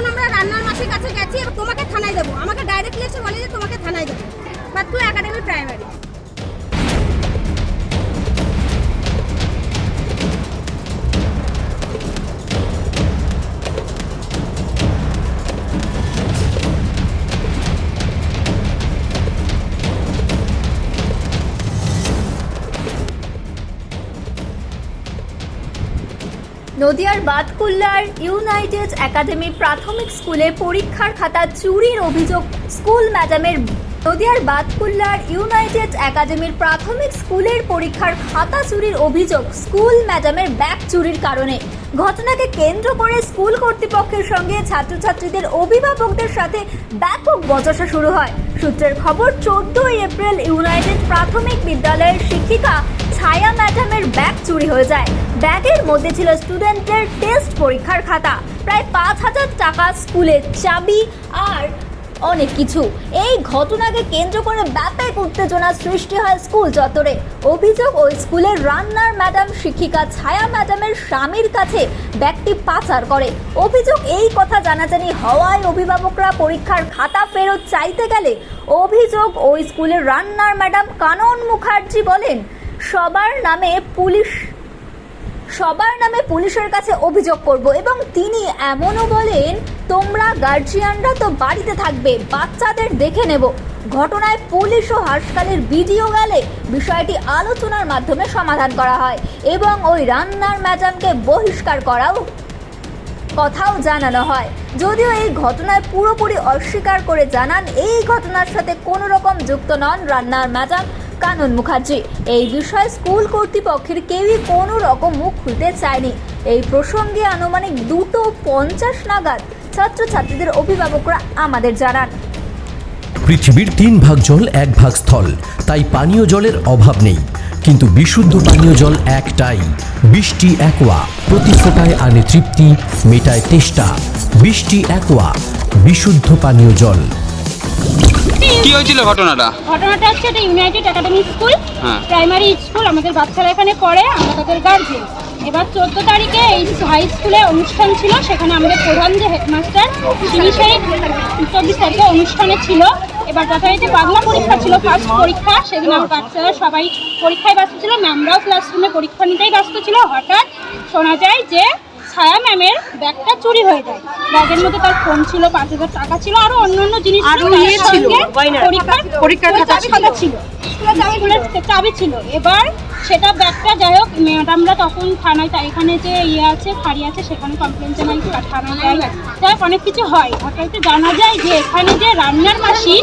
কারণ আমরা রান্নার মাসির কাছে গেছি তোমাকে থানায় দেবো। আমাকে ডাইরেক্টলি এসে বলে যে তোমাকে থানায় দেবো। বা তুই একাডেমি প্রাইমারি নদিয়ার বাতকুল্লার ইউনাইটেড একাডেমি প্রাথমিক স্কুলে পরীক্ষার খাতা চুরির অভিযোগ স্কুল ম্যাডামের। নদিয়ার বাতকুল্লার ইউনাইটেড একাডেমির প্রাথমিক স্কুলের পরীক্ষার খাতা চুরির অভিযোগ স্কুল ম্যাডামের ব্যাগ চুরির কারণে। ঘটনাকে কেন্দ্র করে স্কুল কর্তৃপক্ষের সঙ্গে ছাত্রছাত্রীদের অভিভাবকদের সাথে ব্যাপক বচসা শুরু হয়। সূত্রের খবর, চোদ্দই এপ্রিল ইউনাইটেড প্রাথমিক বিদ্যালয়ের শিক্ষিকা ছায়া ম্যাডামের ব্যাগ চুরি হয়ে যায়। ব্যাগের মধ্যে ছিল স্টুডেন্টদের টেস্ট পরীক্ষার খাতা, প্রায় পাঁচ হাজার টাকা স্কুলের চাবি আর অনেক কিছু। এই ঘটনাকে কেন্দ্র করে ব্যাপক উত্তেজনা সৃষ্টি হয় স্কুল চত্বরে। অভিযোগ, ওই স্কুলের রান্নার ম্যাডাম শিক্ষিকা ছায়া ম্যাডামের স্বামীর কাছে ব্যাগটি পাচার করে। অভিযোগ, এই কথা জানাজানি হওয়ায় অভিভাবকরা পরীক্ষার খাতা ফেরত চাইতে গেলে অভিযোগ, ওই স্কুলের রান্নার ম্যাডাম কানন মুখার্জি বলেন সবার নামে পুলিশ, সবার নামে পুলিশের কাছে অভিযোগ করব এবং তিনি এমনও বলেন, তোমরা গার্জিয়ানরা তো বাড়িতে থাকবে, বাচ্চাদের দেখে নেব। ঘটনায় পুলিশ ও হাসপাতালের ভিডিও গেলে বিষয়টি আলোচনার মাধ্যমে সমাধান করা হয় এবং ওই রান্নার ম্যাডামকে বহিষ্কার করাও, কথাও জানানো হয়। যদিও এই ঘটনায় পুরোপুরি অস্বীকার করে জানান, এই ঘটনার সাথে কোনো রকম যুক্ত নন রান্নার ম্যাডাম। কানন মুখার্জি। এই বিষয়ে স্কুল কর্তৃপক্ষের কেউই কোনো রকম মুখ খুলতে চায়নি। এই প্রসঙ্গে আনুমানিক দুটো পঞ্চাশ নাগাদ ছাত্রছাত্রীদের অভিভাবকরা আমাদের জানান। পৃথিবীর তিন ভাগ জল, এক ভাগ স্থল। তাই পানীয় জলের অভাব নেই। কিন্তু বিশুদ্ধ পানীয় জল একটাই। বৃষ্টি, একোয়া। প্রতি ফোটায় আনে তৃপ্তি, মেটায় তেষ্টা। বৃষ্টি, একোয়া। বিশুদ্ধ পানীয় জল। কি হয়েছিল ঘটনাটা? ঘটনাটা হচ্ছে এটা united academy school. Primary school আমাদের বাচ্চারা এখানে পড়ে আমরা তাদের গার্জেন এবার চোদ্দ তারিখে এই হাই স্কুলে অনুষ্ঠান ছিল সেখানে আমাদের প্রধান যে হেডমাস্টার তিনি সেই চব্বিশ তারিখে অনুষ্ঠানে ছিল। এবার যথারীতি বাংলা পরীক্ষা ছিল ফার্স্ট পরীক্ষা সেদিন আমার বাচ্চারা সবাই পরীক্ষায় ব্যস্ত ছিল ম্যামরাও ক্লাসরুমে পরীক্ষা নিতেই ব্যস্ত ছিল। হঠাৎ শোনা যায় যে ছায়া ম্যামের ব্যাগটা চুরি হয়ে যায়। ব্যাগের মধ্যে তার ফোন ছিল পাঁচ হাজার টাকা ছিল আরও অন্যান্য জিনিস আরও ইয়ে ছিল, পরীক্ষার খাতা স্কুলের চাবি ছিল। এবার সেটা ব্যাগটা যাই হোক ম্যাডামরা তখন থানায় তাই এখানে যে ইয়ে আছে ফাঁড়ি আছে সেখানে কমপ্লেন জানাই থানায় যাই যাই অনেক কিছু হয়। হঠাৎ জানা যায় যে এখানে যে রান্নার মাসি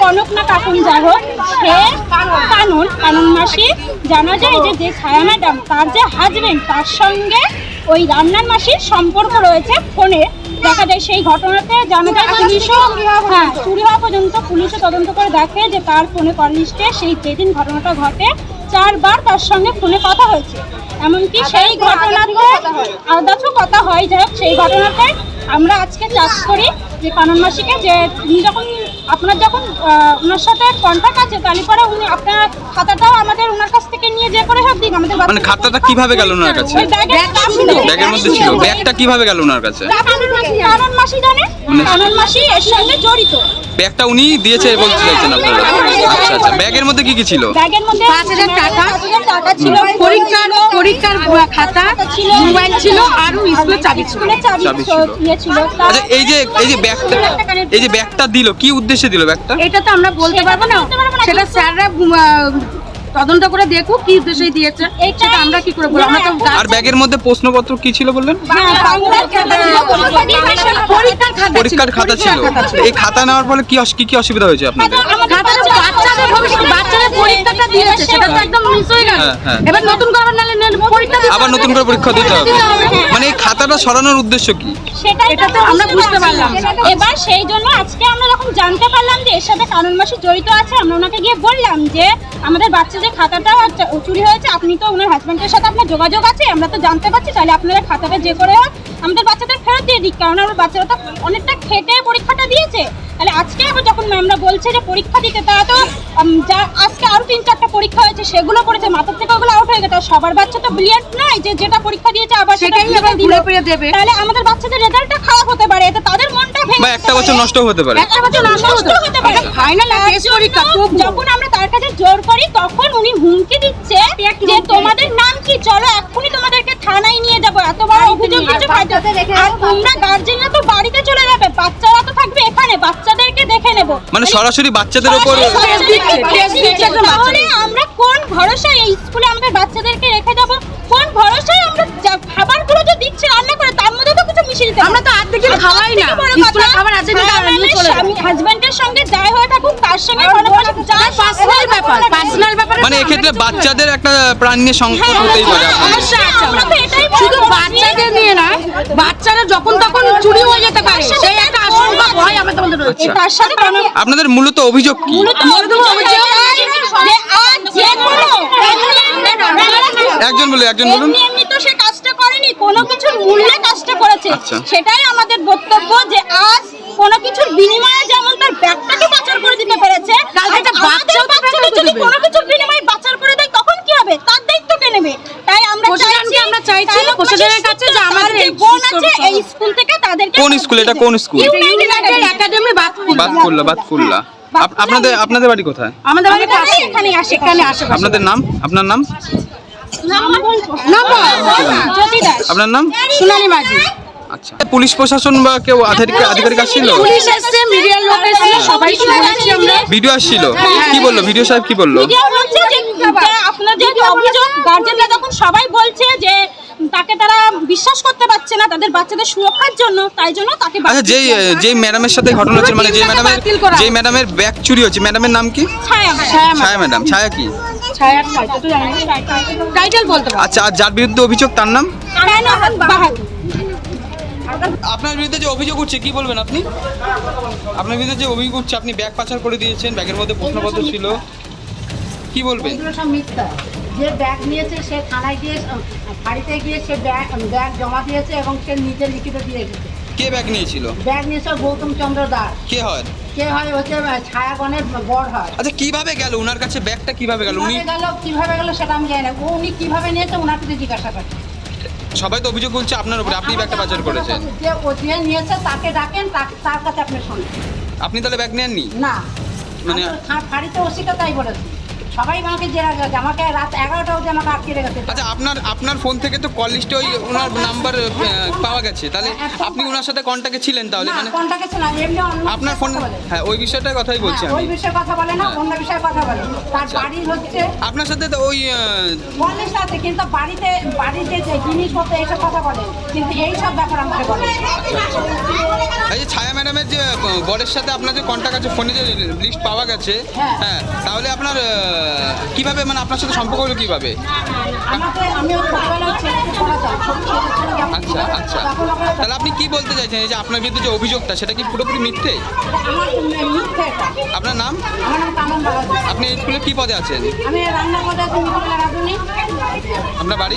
কনক না কাকুন যাই হোক সে কানুন। কানুন মাসি জানা যায় যে যে ছায়া ম্যাডাম তার যে হাজবেন্ড তার সঙ্গে ওই রান্নার মাসির সম্পর্ক রয়েছে ফোনে। দেখা যায় সেই ঘটনাতে জানা যায় পুলিশও হ্যাঁ চুরি হওয়া পর্যন্ত পুলিশও তদন্ত করে দেখে যে তার ফোনে কল লিস্টে সেই যেদিন ঘটনাটা ঘটে চারবার তার সঙ্গে ফোনে কথা হয়েছে। এমনকি সেই ঘটনাতে আদাচও কথা হয়। যাই সেই ঘটনাতে আমরা আজকে চাষ করি যে কানন মাসিকে যে উনি যখন আপনার যখন আহ, ওনার সাথে কন্ট্যাক্ট আছে তাহলে পরে উনি আপনার খাতাটাও আমাদের ওনার কাছ থেকে নিয়ে যে করে হোক দিন আমাদের মানে খাতাটা কীভাবে গেল ওনার কাছে। ব্যাগের মধ্যে ছিল। ব্যাগটা কীভাবে গেল ওনার কাছে? কারণ মাসি জানে মাসি এর সঙ্গে জড়িত। ব্যাগটা উনি দিয়েছে বলতে চাইছেন আপনারা। আচ্ছা আচ্ছা ব্যাগের মধ্যে কি কি ছিল? ব্যাগের মধ্যে পাঁচ হাজার টাকা। পাঁচ হাজার টাকা ছিল। পরীক্ষার পরীক্ষার খাতা ছিল মোবাইল ছিল আর স্কুলের চাবি ছিল। চাবি ছিল। ইয়ে ছিল। আচ্ছা এই যে এই যে ব্যাগটা এই যে ব্যাগটা দিল কি উদ্দেশ্যে দিল ব্যাগটা? এটা তো আমরা বলতে পারব না। সেটা স্যাররা তদন্ত করে দেখুক কি উদ্দেশ্যে দিয়েছে। সেটা আমরা কি করে বলব? আমরা তো আর ব্যাগের মধ্যে প্রশ্নপত্র কি ছিল বললেন? পরীক্ষার খাতা ছিল। এই খাতা নেওয়ার ফলে কি কি কি অসুবিধা হয়েছে আপনাদের? খাতাটা বাচ্চা- বাচ্চাদের ভবিষ্যৎ বাচ্চাদের পরীক্ষাটা দিয়েছে সেটা তো একদম মিস গেল। এবার নতুন করে আবার নতুন করে পরীক্ষা দিতে হবে। মানে এই খাতাটা সরানোর উদ্দেশ্য কি? এটা তো আমরা বুঝতে পারলাম। এবার সেই জন্য আজকে আমরা যখন জানতে পারলাম যে এর সাথে কানন মাসি জড়িত আছে। আমরা ওনাকে গিয়ে বললাম যে আমাদের বাচ্চা যে খাতাটা চুরি হয়েছে আপনি তো ওনার হাজব্যান্ডের সাথে আপনার যোগাযোগ আছে আমরা তো জানতে পারছি। তাহলে আপনারা খাতাটা যে করে হোক। আমাদের বাচ্চাদের দিয়ে দিক কারণ আমার বাচ্চারা তো অনেকটা খেটে পরীক্ষাটা দিয়েছে। তাহলে আজকে আবার যখন ম্যামরা বলছে যে পরীক্ষা দিতে তারা তো যা আজকে আরও তিন চারটা পরীক্ষা হয়েছে সেগুলো করেছে মাথার থেকে ওগুলো আউট হয়ে গেছে। আর সবার বাচ্চা তো ব্রিলিয়ান্ট নয় যে যেটা পরীক্ষা দিয়েছে আবার সেটাই আবার। ঘুরে ফিরে দেবে। তাহলে আমাদের বাচ্চাদের রেজাল্টটা খারাপ হতে পারে এতে তাদের মন একটা বছর নষ্ট হতে পারে। একটা বছর নষ্ট হতে পারে। ফাইনাল টেস্ট পরীক্ষা। যখন আমরা তার কাছে জোর করি তখন উনি হুমকি দিচ্ছে যে তোমাদের নাম কি? চলো এক্ষুনি তোমাদেরকে থানায় নিয়ে যাব। এত বড় অভিযোগ কিছু আর তোমরা গার্জেনরা তো বাড়িতে চলে যাবে বাচ্চারা তো থাকবে এখানে বাচ্চাদেরকে দেখে নেব মানে সরাসরি বাচ্চাদের। তাহলে আমরা কোন ভরসায় এই স্কুলে আমাদের বাচ্চাদেরকে রেখে যাব কোন ভরসায় আমরা খাবারগুলো যে দিচ্ছে রান্না করে তার মধ্যে তো কিছু মিশিয়ে দিতে আমরা তো আর্ধেক দিন খাওয়াই না। স্কুলে খাবার আছে না, যায়। হাজবেন্ডের সঙ্গে যাই হয়ে তার সঙ্গে পার্সোনাল ব্যাপার পার্সোনাল ব্যাপারে মানে এক্ষেত্রে বাচ্চাদের একটা প্রাণ নিয়ে সংকট হ্যাঁ, হতেই পারে এটাই শুধু বাচ্চাদের নিয়ে নয় বাচ্চারা যখন তখন চুরি হয়ে যেতে পারে। সেই একটা আশঙ্কা ভয় আমাদের মধ্যে রয়েছে। তার সাথে আপনাদের মূলত অভিযোগ কি? মূলত অভিযোগ যে আজ যে একজন বলুন, একজন বলুন। এমনি এমনি তো সে কাজটা করেনি কোনো কিছুর মূল্যে কাজটা করেছে। আচ্ছা। সেটাই আমাদের বক্তব্য যে আজ কোনো কিছুর বিনিময়ে যেমন তার ব্যাগটাকে পাচার করে দিতে পেরেছে কালকে একটা আজ আমাদের বাচ্চাও তো বাচ্চাদের ব্যাগ যদি। কোনো বিনিময়ে করে দেয় তখন কি হবে? তার দায়িত্ব কে নেবে? তাই আমরা চাইছি আমরা চাইছি, প্রশাসনের কাছে যে আমাদের এই বোন আছে এই স্কুল থেকে তাদেরকে কোন স্কুল? এটা কোন স্কুল? ইউনাইটেড একাডেমি বাতকুল্লা আপ- আপনাদের আপনাদের বাড়ি কোথায়? আমাদের বাড়ি পাশে এখানে আসে এখানে আশেপাশে। আপনাদের নাম? আপনার নাম? নাম্বার। আপনার নাম? সোনালী মাঝি। আচ্ছা। পুলিশ প্রশাসন বা কেউ আধিকারিক আধিকারিক আসছিল? পুলিশ এসছে মিডিয়ার লোক এসছে। সবাই শুনেছি আমরা। ভিডিও আসছিল। কি বলল? ভিডিও সাহেব কি বলল? যে অভিযোগ গার্জেনরা যখন সবাই বলছে যে তাকে তারা বিশ্বাস করতে পারছে না তাদের বাচ্চাদের সুরক্ষার জন্য তাই জন্য তাকে আচ্ছা যেই যেই ম্যাডামের সাথে ঘটনা হচ্ছে মানে যে ম্যাডামের যে ম্যাডামের ব্যাগ চুরি হচ্ছে ম্যাডামের নাম কি? ছায়া ছায়া ছায়া ম্যাডাম ছায়া কি? টাইটেল বলতে আচ্ছা আর যার বিরুদ্ধে অভিযোগ তার নাম? বাহাদুর। আপনার বিরুদ্ধে যে অভিযোগ উঠছে কি বলবেন আপনি? আপনার বিরুদ্ধে যে অভিযোগ উঠছে আপনি ব্যাগ পাচার করে দিয়েছেন ব্যাগের মধ্যে প্রশ্নপত্র ছিল। কি বলবেন? এগুলো সব মিথ্যা। যে ব্যাগ নিয়েছে সে থানায় গিয়ে বাড়িতে গিয়ে সে ব্যাগ ব্যাগ জমা দিয়েছে এবং সে নিজে লিখিত দিয়ে গেছে কে ব্যাগ নিয়েছিল? ব্যাগ নিয়েছে গৌতম চন্দ্র দাস। কে হয়? কে হয় হচ্ছে ছায়াগণের বর হয়। আচ্ছা কীভাবে গেল? ওনার কাছে ব্যাগটা কীভাবে গেল? উনি কীভাবে গেল কীভাবে গেল সেটা আমি জানি না। ও উনি কীভাবে নিয়েছে ওনার কাছে জিজ্ঞাসা করছে। সবাই তো অভিযোগ করছে আপনার উপরে আপনি ব্যাগটা পাচার করেছেন। যে ও যে নিয়েছে তাকে ডাকেন তাক- তার কাছে আপনি শুনুন। আপনি তাহলে ব্যাগ নেননি? না। মানে- মানে শাড়িতে ওসিটা তাই বলেছে। সবাই আমাকে জেরা গেছে আমাকে রাত এগারোটা অবধি আমাকে আটকে রেখেছে। আচ্ছা আপনার আপনার ফোন থেকে তো কল লিস্টে ওই ওনার নাম্বার পাওয়া গেছে। তাহলে আপনি ওনার সাথে কন্ট্যাক্টে ছিলেন তাহলে? মানে এমনি অন্য আপনার ফোন হ্যাঁ ওই বিষয়টার কথাই বলছি হ্যাঁ, ওই বিষয়ে কথা বলে না হ্যাঁ। অন্য বিষয়ে কথা বলে। তার আচ্ছা। বাড়ি হচ্ছে আপনার সাথে তো ওই আহ, বলে সাথে কিন্তু বাড়িতে বাড়িতে যে জিনিসপত্র এইসব কথা বলে। কিন্তু এই সব ব্যাপার আমাকে বলে। এই যে ছায়া ম্যাডামের যে বরের সাথে আপনার যে কন্ট্যাক্ট আছে ফোনে যে লিস্ট পাওয়া গেছে হ্যাঁ। হ্যাঁ তাহলে আপনার কীভাবে মানে আপনার সাথে সম্পর্ক হলো কীভাবে? আচ্ছা আচ্ছা। তাহলে আপনি কি বলতে চাইছেন? এই যে আপনার বিরুদ্ধে যে অভিযোগটা সেটা কি পুরোপুরি মিথ্যে। আপনার নাম? আপনি এই স্কুলে কি পদে আছেন? আপনার বাড়ি?